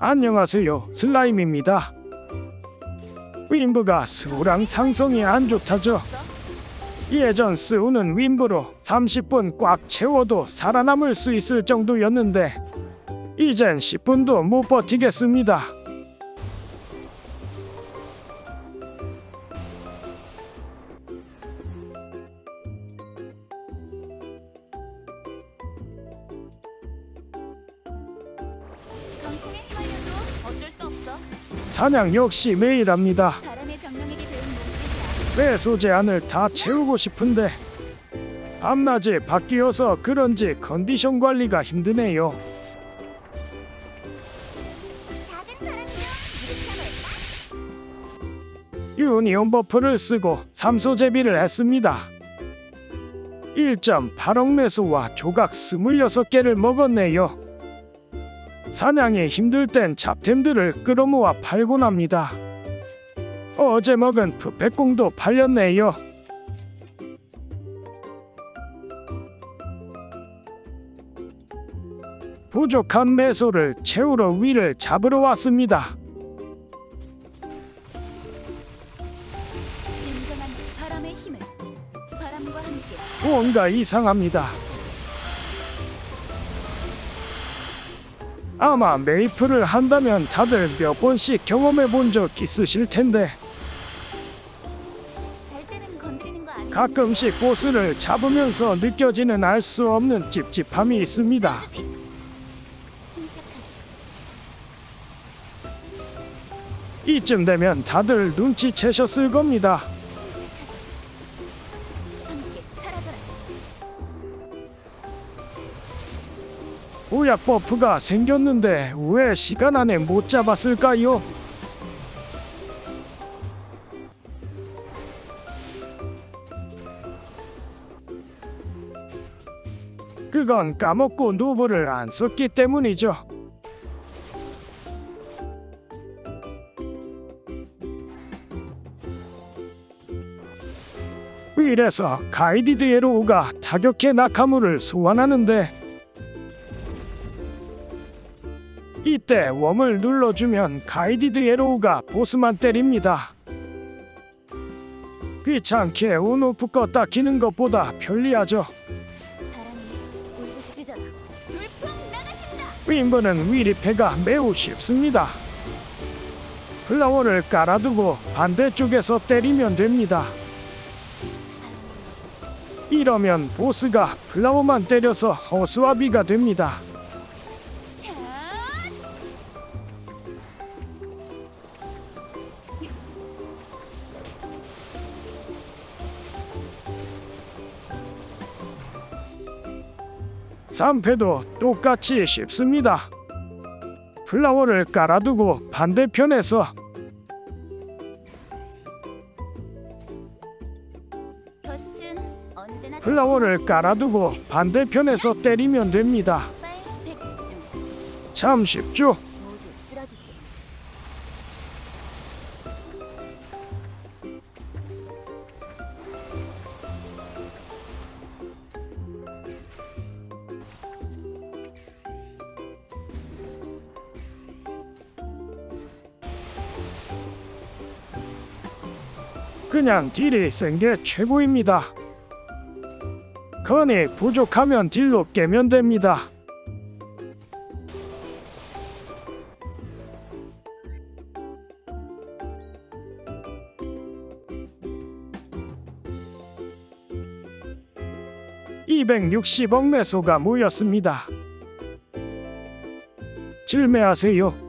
안녕하세요. 슬라임입니다. 윈브가 스우랑 상성이 안 좋다죠. 예전 스우는 윈브로 30분 꽉 채워도 살아남을 수 있을 정도였는데 이젠 10분도 못 버티겠습니다. 강풍에 휘말려도 어쩔 수 없어. 사냥 역시 매일 합니다. 바람의 정령에게 배운 몸짓이야. 내 소재 안을 다 채우고 싶은데 밤낮이 바뀌어서 그런지 컨디션 관리가 힘드네요. 작은 이렇게? 유니온 버프를 쓰고 삼소 제비를 했습니다. 1.8억 매소와 조각 26개를 먹었네요. 사냥이 힘들 땐 잡템들을 끌어모아 팔곤 합니다. 어제 먹은 푸페콩도 팔렸네요. 부족한 매소를 채우러 위를 잡으러 왔습니다. 뭔가 이상합니다. 아마 메이플을 한다면 다들 몇 번씩 경험해 본 적 있으실 텐데? 가끔씩 보스를 잡으면서 느껴지는 알 수 없는 찝찝함이 있습니다. 이쯤 되면 다들 눈치채셨을 겁니다. 우약 버프가 생겼는데 왜 시간 안에 못 잡았을까요? 그건 까먹고 노브를 안 썼기 때문이죠. 이래서 가이디드 에로우가 타격해 나카무를 소환하는데 이때 웜을 눌러주면 가이디드 에로우가 보스만 때립니다. 귀찮게 온오프 껐다 키는 것보다 편리하죠. 윈브는 위리패가 매우 쉽습니다. 플라워를 깔아두고 반대쪽에서 때리면 됩니다. 이러면 보스가 플라워만 때려서 허수아비가 됩니다. 삼패도 똑같이 쉽습니다. 플라워를 깔아두고 반대편에서 플라워를 깔아두고 반대편에서 때리면 됩니다. 참 쉽죠? 그냥 딜이 센 게 최고입니다. 건이 부족하면 딜로 깨면 됩니다. (260억 매소가 모였습니다) 질매하세요.